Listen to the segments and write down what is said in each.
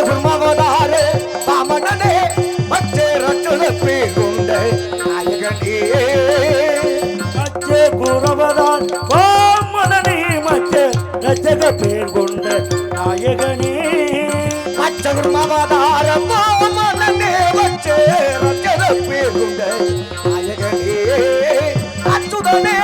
மச்ச குருமவதாரே பாமனனே மச்சே ரச்சன பேருண்டே நாயகனே. மச்சே குரவதான் கோமனி மச்சே ரச்சக பேர் கொண்ட நாயகனே. மச்ச குருமவதார பாமனனே மச்சே நாயகனே. அச்சுதனே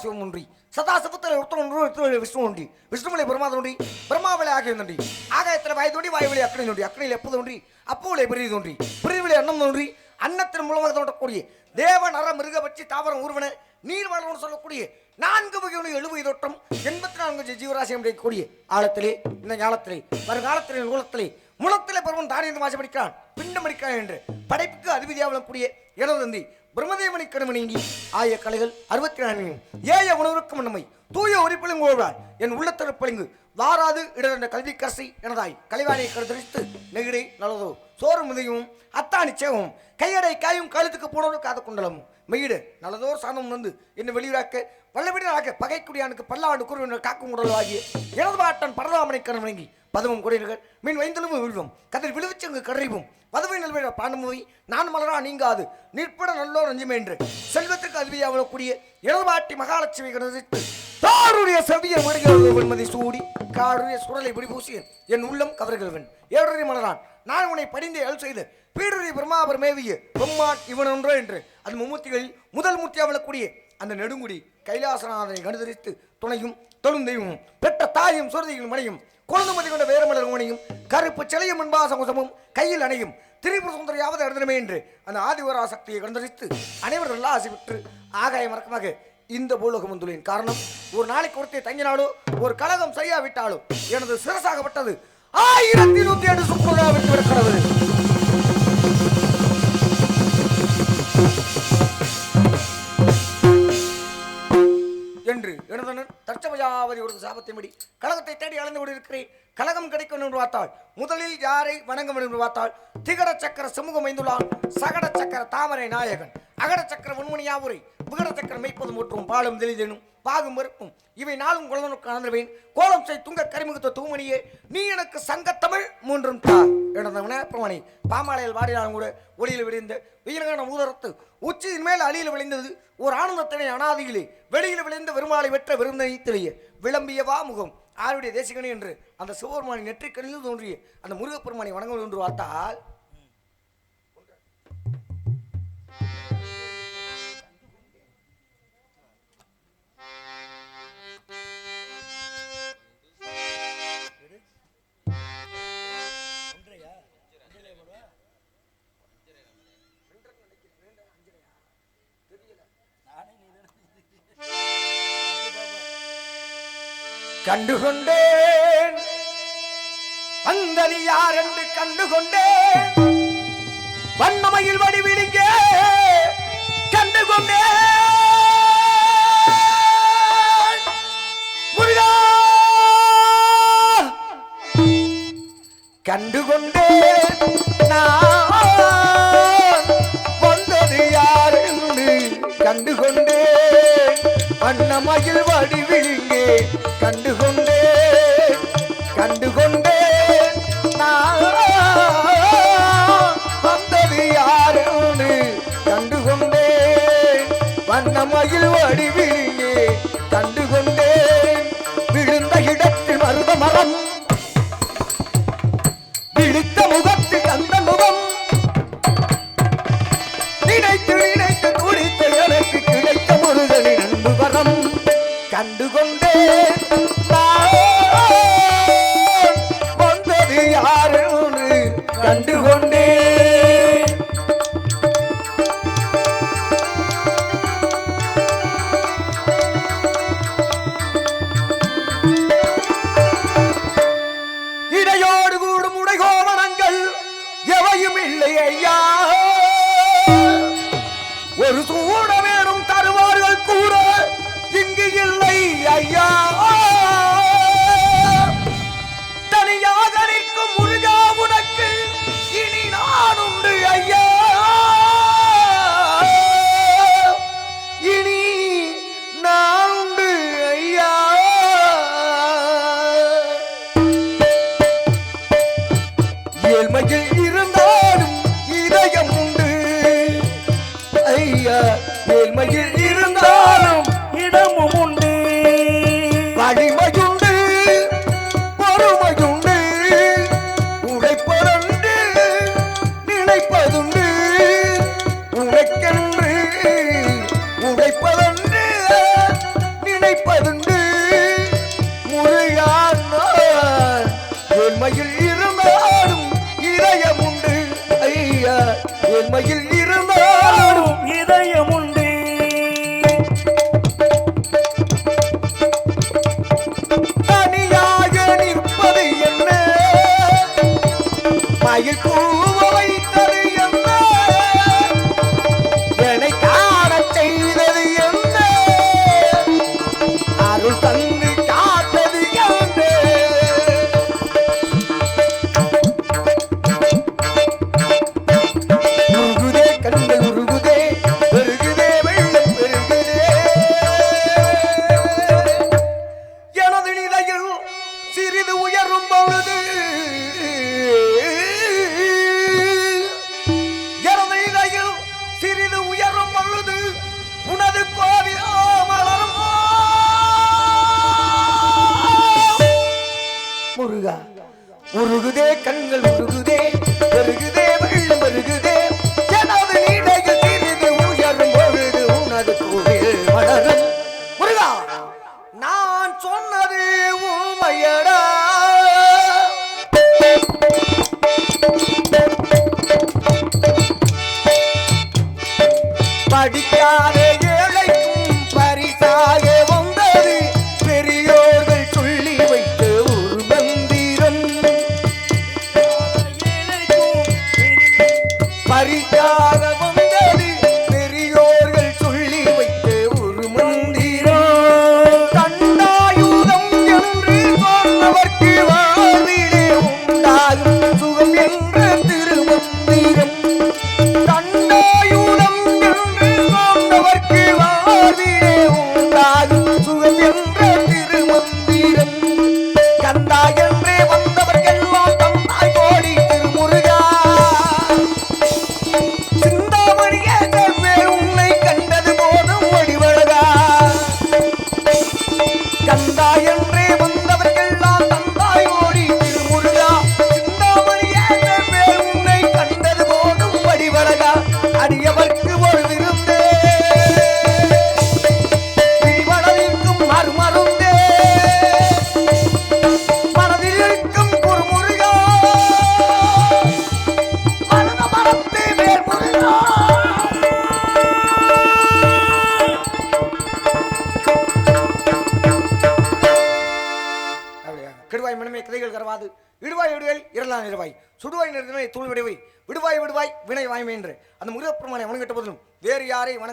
சதாசிவம் ஒன்றி சதாசிவத்தில் ஒருத்தன் ஒன்று ஒருத்தன் விஷ்ணு ஒன்றி விஷ்ணுமலை பிரமாதம் ஒன்றி பிரம்மாவிலே ஆகியம் ஒன்றி ஆகாயத்தில் வாய் தோன்றி வாயுவிலே அக்கனை ஒன்றி அக்கனையில் எப்போது ஒன்றி அப்போவிலே பிரிவு ஒன்றி பிரிவிலே அன்னம் ஒன்றி அன்னத்தின் மூலமாக தோன்றக்கூடிய தேவ நர மிருக பட்சி தாவரம் ஊர்வன நீர் வாழ்வன் சொல்லக்கூடிய நான்கு வகையான எழுபது தோட்டம் எண்பத்தி நான்கு ஜீவராசி கிடைக்கக்கூடிய ஆழத்திலே இந்த ஞானத்திலே வருங்காலத்திலே நூலத்திலே முளத்திலே பருவன் தானியம் வாசப்படிக்கிறான் பிண்டம் அடிக்கிறான் என்று படைப்புக்கு அதிபதியாக கூடிய எனதந்தி பிரம்மதேவனை கடுமணிங்கி ஆய கலைகள் அறுபத்தி நான்கு. ஏய உணவருக்கும் நம்மை தூய உரிப்பிலும் கோழ்வார் என் பளிங்கு வாராது இடர்ந்த கல்வி கரசி எனதாய். கலைவாணியை கருத்தரித்து நெகிழை நல்லதோ. சோறு முதையும் அத்தாணி சேவம். கையடை காயும் கழுத்துக்கு போனோடு காத குண்டலமும் மெய்யிடு நல்லதோர் சாணம் வந்து என்னை வெளியூராக்க வல்லவிடராக பகைக்குடியானுக்கு பல்லாண்டு குருவினர் காக்கும் உடலாகிய எனது பாட்டன் பரதாமனை கண் வணங்கி பதவும் குறையினர் மீன் வைந்தலும் விழுவோம். கதிர் விழுவிச்சங்கு கடறிவும் பதவி நல்விட பாண்டமோய் நான் மலரா நீங்காது. நிற்பட நல்லோர் நஞ்சுமே என்று. செல்வத்திற்கு அதிபதியாகக்கூடிய எனது இளவாட்டி மகாலட்சுமி கணதித்து தாருடைய செவிய மடிகள் சூடி. காருடைய சுடலை பிடிபூசி என் உள்ளம் கவர்களவன் ஏழரை மலரான். நான் உன்னை படிந்து எழு செய்து பீடரி பிரம்மாபர் மேவிய. பெம்மான் இவன் ஒன்றோ என்று. அது மும்மூர்த்திகளில் முதல் மூர்த்தியாவலக்கூடிய அந்த நெடுங்குடி கைலாசநாதனை கணுதரித்து துணையும் தொழும் தெய்வமும் பெற்ற தாயும் சுரதியும் மனையும் குழந்தைமதி கொண்ட வேரமலர் கோணையும் கருப்பு சிலையும் என்பாசமுசமும் கையில் அணையும் திரிபுர சுந்தரியாவது எழுதணுமே என்று அந்த ஆதிவரா சக்தியை கண்டறித்து அனைவரும் எல்லாம் ஆசை பெற்று ஆகாய மறக்கமாக இந்த பூலோகம் வந்துள்ளேன். காரணம் ஒரு நாளைக்கு ஒருத்தையை தங்கினாலோ ஒரு கழகம் சரியாவிட்டாலோ எனது சிறசாகப்பட்டது ஆயிரத்தி நூத்தி ஏழு சுற்றுலாவிற்கு இருக்கிறது எனது தட்சபயாவதி ஒரு சாபத்தின்படி கழகத்தை தேடி அளந்து கொண்டிருக்கிறேன். கழகம் கிடைக்கும் என்று பார்த்தால் முதலில் யாரை வணங்க வேண்டும் என்று பார்த்தால் திகட சக்கர சமூகம் ஐந்துள்ளான். சகட சக்கர தாமரை நாயகன். அகட சக்கர உண்மணியாவுரை விகட சக்கர மெய்ப்பது மற்றும் பாலும் தெளிதேனும். பாகும் மறுப்பும் இவை நாளும் குழந்தனுக்கு அணர்வேன் கோலம் செய் துங்க கரிமுகத்த தூமணியே. நீ எனக்கு சங்கத்தமிழ் மூன்றும் தா எனது பாமாலையில் வாடினாலும் கூட ஒளியில் விழுந்த உயிரகான ஊதரத்து உச்சியின் மேல் அழியில் விளைந்தது ஒரு ஆனந்தத்தினை அனாதியிலே. வெளியில் விளைந்த வெறுமாலை வெற்ற விருந்தனைத்திலேயே விளம்பிய முகம் ஆருடைய தேசிகனே என்று அந்த சுவர்மானி நெற்றிக்கணியில் தோன்றிய அந்த முருகப்பெருமானை வணங்குவது என்று பார்த்தால் கண்டுகொண்டேன். வந்தது யார் என்று கண்டுகொண்டேன். வண்ணமையில் வடிவிடுங்க. கண்டுகொண்டேன். முருகா! கண்டுகொண்டேன். நான் வந்தது யார் என்று கண்டுகொண்டேன். அன்னமயில் வடிவிழுங்கே கண்டுகொண்டே கண்டுகொண்டே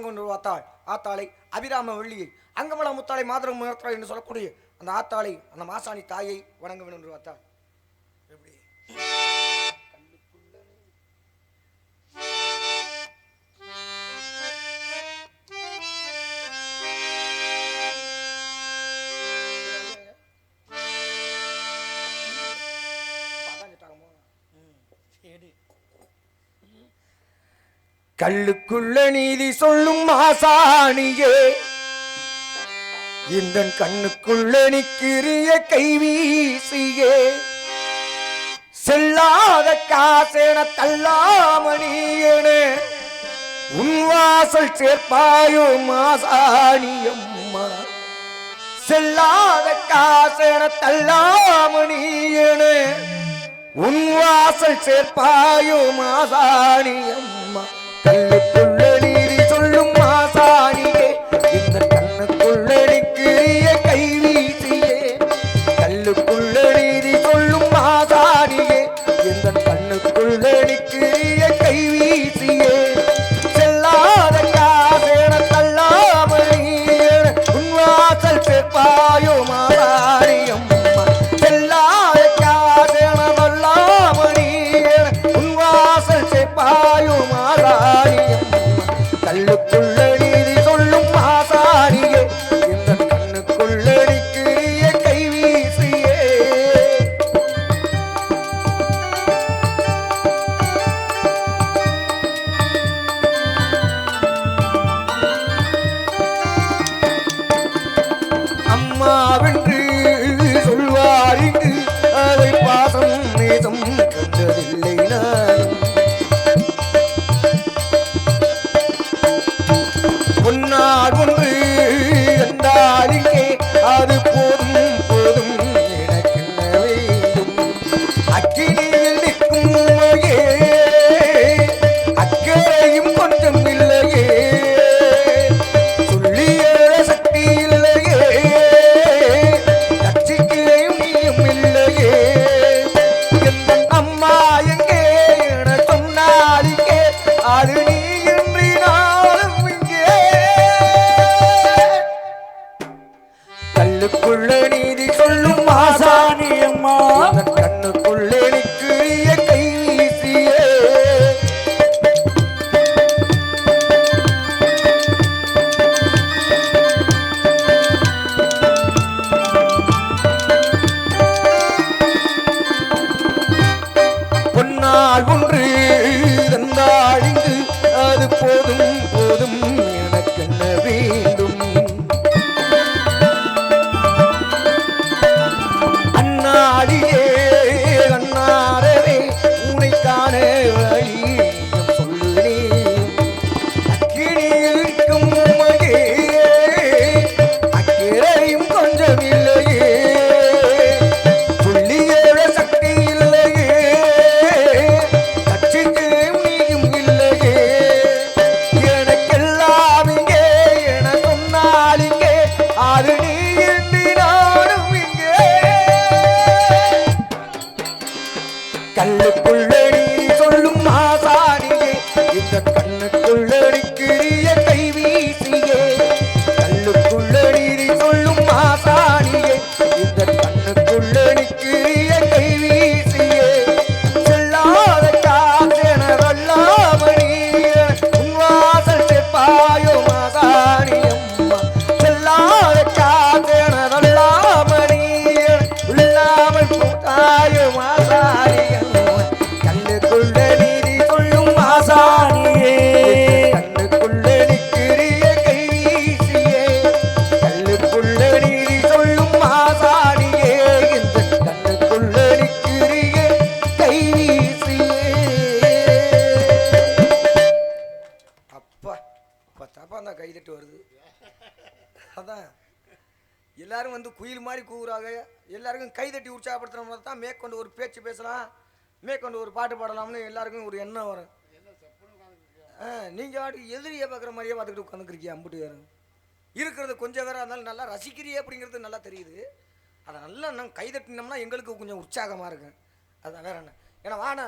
கொண்டு ஆத்தாள். ஆத்தாளை அபிராம வெள்ளியை அங்கமல முத்தாளை மாதரம் முகத்தாள் என்று சொல்லக்கூடிய அந்த ஆத்தாளை அந்த மாசாணி தாயை வணங்க வேண்டும் என்று பார்த்தாள். எப்படி? கல்லுக்குள்ள நீதி சொல்லும் ஆசானியே. இந்த கண்ணுக்குள்ள நிக்கிறிய கைவீசியே செல்லாத காசென தள்ளாமணியன உன்வாசல் சேர்ப்பாயோ மாசானியம்மா செல்லாத காசென தள்ளாமணியன உன்வாசல் சேர்ப்பாயோ மாசானியம்மா Hey. தட்டி உற்சாகப்படுத்துற தான் மேற்கொண்டு ஒரு பேச்சு பேசலாம் மேற்கொண்டு ஒரு பாட்டு பாடலாம்னு எல்லாருக்கும் ஒரு எண்ணம் வரும். நீங்கள் வாட்டுக்கு எதிரியே பார்க்குற மாதிரியே பார்த்துக்கிட்டு உட்காந்துக்கிறியா அம்புட்டு வேறு? இருக்கிறது கொஞ்சம் வேற இருந்தாலும் நல்லா ரசிக்கிறியே அப்படிங்கிறது நல்லா தெரியுது. அதை நல்லா நாங்கள் கைதட்டினோம்னா எங்களுக்கு கொஞ்சம் உற்சாகமாக இருக்கும். அதுதான் வேற என்ன? ஏன்னா வான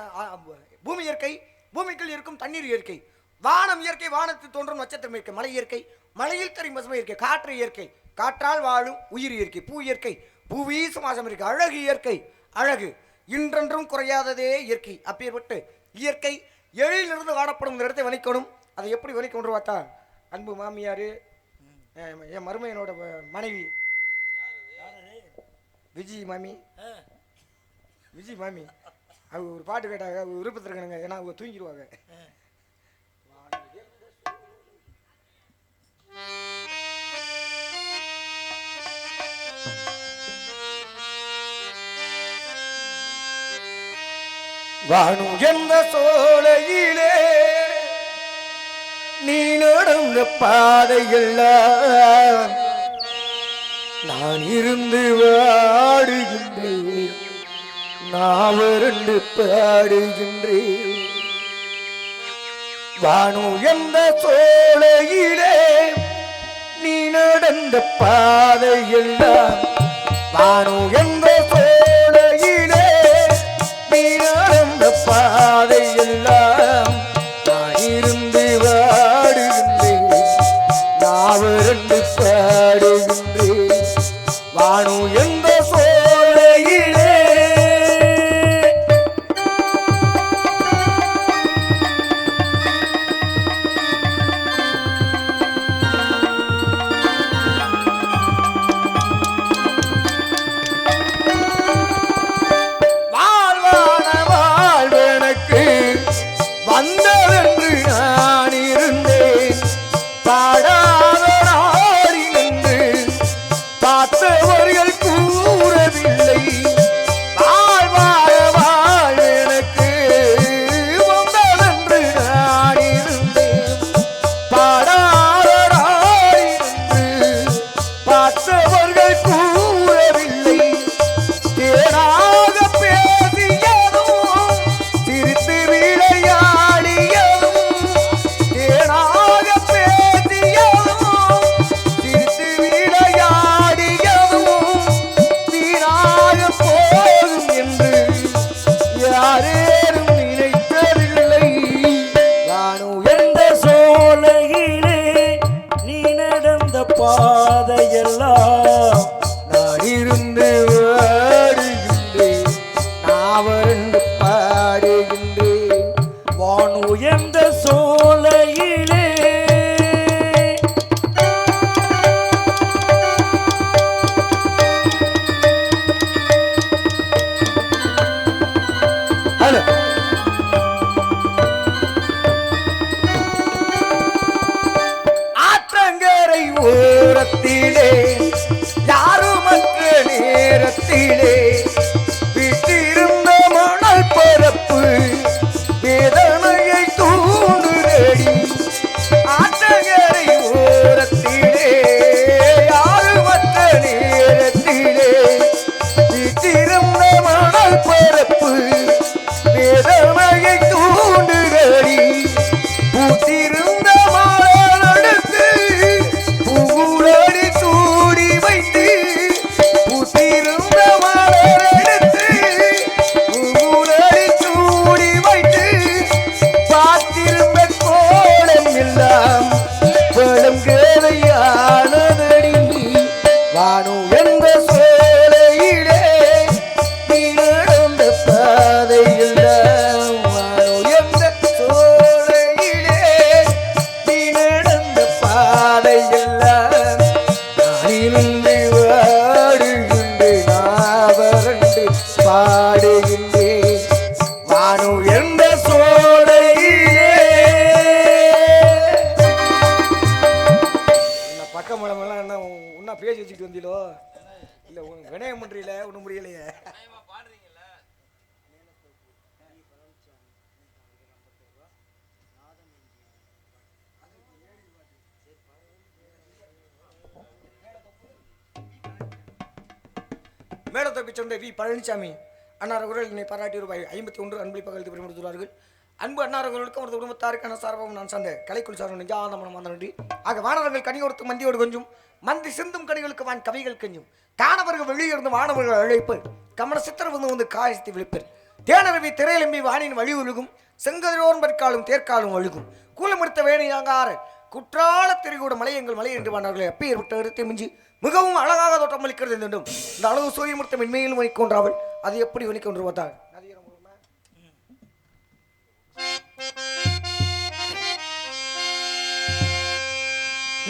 பூமி இயற்கை பூமிக்குள் இருக்கும் தண்ணீர் இயற்கை. வானம் இயற்கை வானத்தில் தோன்றும் நட்சத்திரம் இயற்கை மலை இயற்கை மலையில் தரும் பசுமை இயற்கை காற்று இயற்கை காற்றால் வாழும் உயிர் இயற்கை பூ இயற்கை. புவி சுமாசம் இருக்கு. அழகு இயற்கை. அழகு. இன்றென்றும் குறையாததே இயற்கை. அப்பேற்பட்டு இயற்கை எழிலிருந்து வாடப்படும் இந்த இடத்தை வணிக்கணும். அதை எப்படி வணிக்கணும் பார்த்தா அன்பு மாமியார் என் மருமையனோட மனைவி. விஜி மாமி. விஜி மாமி. அவங்க ஒரு பாட்டு கேட்டாங்க. அவங்க விருப்பத்தில் இருக்கானுங்க ஏன்னா அவங்க தூங்கிடுவாங்க. வானும் எந்த சோலையிலே நீ நடந்த பாதையெல்லாம் நான் இருந்து வாடுகின்றேன். நான் வறண்டு பாடுகின்றேன். வானு எந்த சோலையிலே நீ நடந்த பாதையெல்லாம் வானு எந்த பாதையெல்லாம் நான் இருந்து வாடுகின்றேன். நான் ரெண்டு பாடுகின்றேன். வானு எந்த சோலையிலே மேடத்தை வி பழனிசாமி அன்னார் என்னை பாராட்டி ரூபாய் ஐம்பத்தி ஒன்று அன்பளிப்பாக எழுதி பெருமைப்படுத்துகிறார்கள் அன்பு அன்னாரங்களுக்கும் அவரது குடும்பத்தாருக்கான சார்பாகவும் நான் சார்ந்த கலைக்குள் சார்பு நெஞ்சாதமனம் வந்த நன்றி ஆக வானவர்கள் கனியோர்த்து மந்தியோடு கொஞ்சம் மந்தி சிந்தும் கனிகளுக்கு வான் கவிகள் கெஞ்சும். காணவர்கள் வெளியிருந்து வானவர்கள் அழைப்பு கமல சித்திர வந்து வந்து காயத்தை விழிப்பர் தேனருவி திரையெலும்பி வானின் வழி ஒழுகும் செங்கதிரோன்பற்காலும் தேர்க்காலும் ஒழுகும். கூலமிடுத்த வேணியாங்கார குற்றால திருகூட மலை எங்கள் மலை என்று வானவர்களை அப்பேர் விட்ட இடத்தை மிஞ்சி மிகவும் அழகாக தோட்டம் அளிக்கிறது என்றும் இந்த அழகு சூரியமுடுத்த மென்மையிலும் வணிக்கொன்றாவள் அது எப்படி வணிக்கொன்று பார்த்தாள்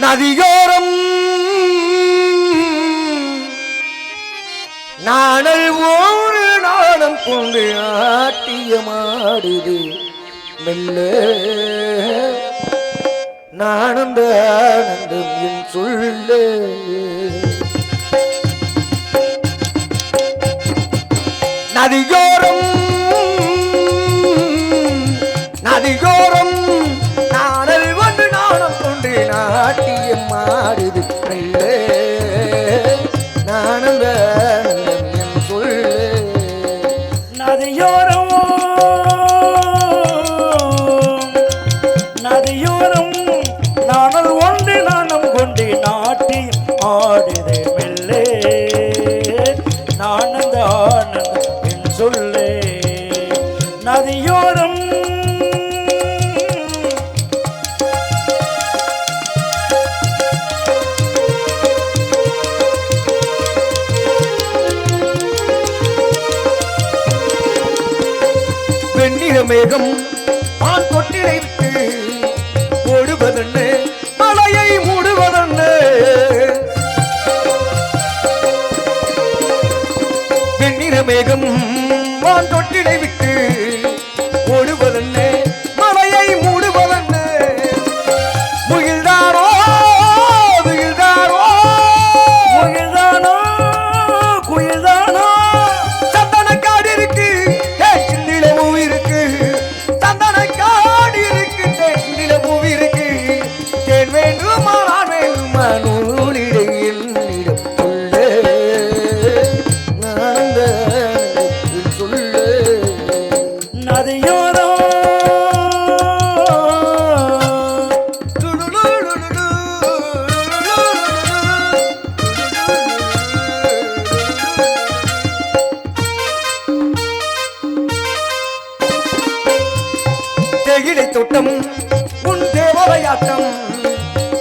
நதியோரம் நாணல் ஒரு நாணம் கொண்டு ஆட்டியமாடுது மெல்ல நானந்த ஆனந்தம் என் சொல்ல. நதியோரம் நதியோரம் நாடல் வந்து நாணம் கொண்டு நாட்டியம் ஆடுது இடைவிட்டு தேயிலை தோட்டம் உன் தேவதையாட்டம்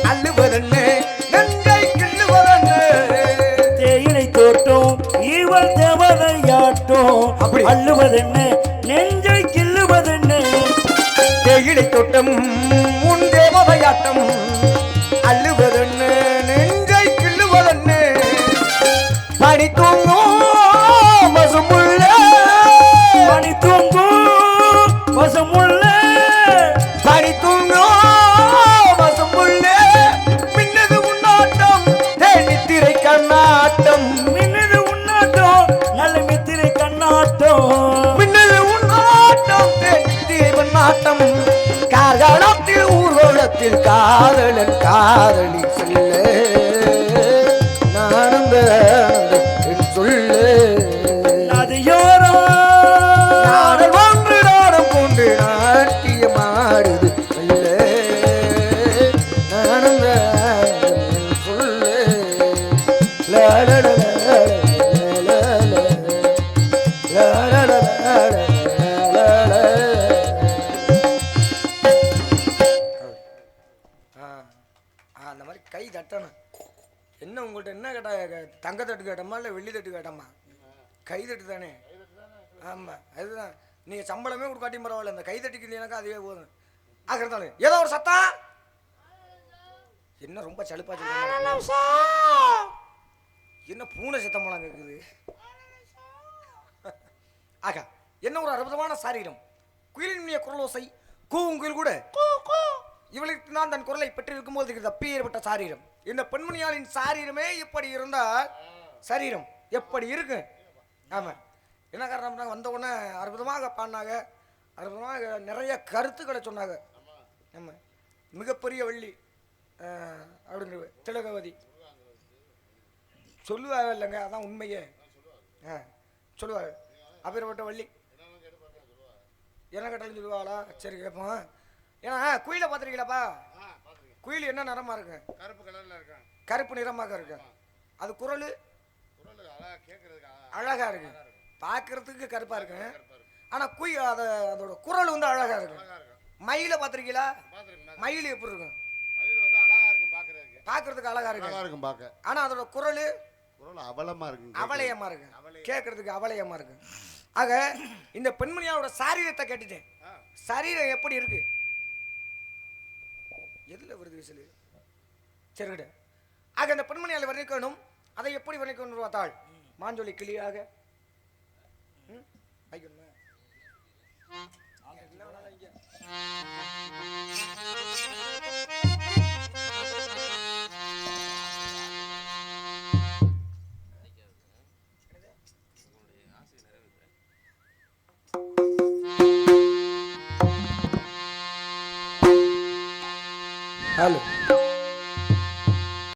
அல்லுவதென்ன நன்றை கிள்ளுவதென்ன. தேயிலை தோட்டம் இவள் தேவதையாட்டம். அப்படி. அள்ளுவதென்ன நெஞ்சை கிள்ளுவதென்ன. தேயிலை தோட்டம் உன் தேவதையாட்டம் அல்லுவதென்ன காதலன் காதலி செல்ல ஆமாம் அதுதான். நீங்கள் சம்பளமே கொடுக்காட்டியும் பரவாயில்ல. இந்த கை தட்டிக்கு எனக்கு அதுவே போதும். ஆக இருந்தாலும் ஏதோ ஒரு சத்தம் என்ன ரொம்ப சலுப்பா என்ன பூனை சத்தமெல்லாம் கேட்குது ஆகா என்ன ஒரு அற்புதமான சாரீரம். குயிலின் குரலோசை கூவுங்குயில் கூட. இவளுக்கு நான் தன் குரலை பெற்றிருக்கும் போது இருக்கிறது அப்பேற்பட்ட சாரீரம். இந்த பெண்மணியாளின் சாரீரமே இப்படி இருந்தால் சரீரம் எப்படி இருக்கு ஆமா. என்ன காரணம்னா வந்த உடனே அற்புதமாக பாடினாங்க. அற்புதமாக நிறைய கருத்துக்களை சொன்னாங்க. ஆமா. மிகப்பெரிய வள்ளி ஆஹ், அப்படிங்கிற திலகவதி. சொல்லுவாங்க இல்லைங்க அதான் உண்மையே. ஆ சொல்லுவாங்க அப்பேற்பட்ட வள்ளி. என்ன கேட்டாலும் சொல்லுவாளா? சரி கேட்போம். ஏன்னா குயிலை பார்த்துருக்கீங்களாப்பா? குயில் என்ன நிறமா இருக்கு? கருப்பு கலர்ல இருக்கான் கருப்பு நிறமாக இருக்கு. அது குரல்? அழகா இருக்கு. பார்க்கறதுக்கு கருப்பா இருக்கு கருப்பா இருக்கும் ஆனா குய் அத அதோட குரல் வந்து அழகா இருக்கு. அழகா இருக்கும் மயிலை பார்த்துருக்கீங்களா? மயில் எப்படி இருக்கும்? மயில் வந்து அழகா இருக்கும் பாக்குறதுக்கு பார்க்கறதுக்கு அழகா இருக்கு. அழகா இருக்கும் பாக்க ஆனா அதோட குரல் குரல் அவலமா இருக்கும் அவலயமா இருக்கு. கேட்கறதுக்கு அவலயமா இருக்கு. ஆக இந்த பெண்மணியாவோட சாரீரத்தை கேட்டுட்டேன். சரீரம் எப்படி இருக்கு? எதுல வருது விசிலு? சரி விடு. ஆக இந்த பெண்மணியால் வர்ணிக்கணும். அதை எப்படி வர்ணிக்கணும் பார்த்தாள் மாஞ்சொலி கிளியாக? வைக்கணுமா? என்ன வேணாலும் வைங்க. ஹலோ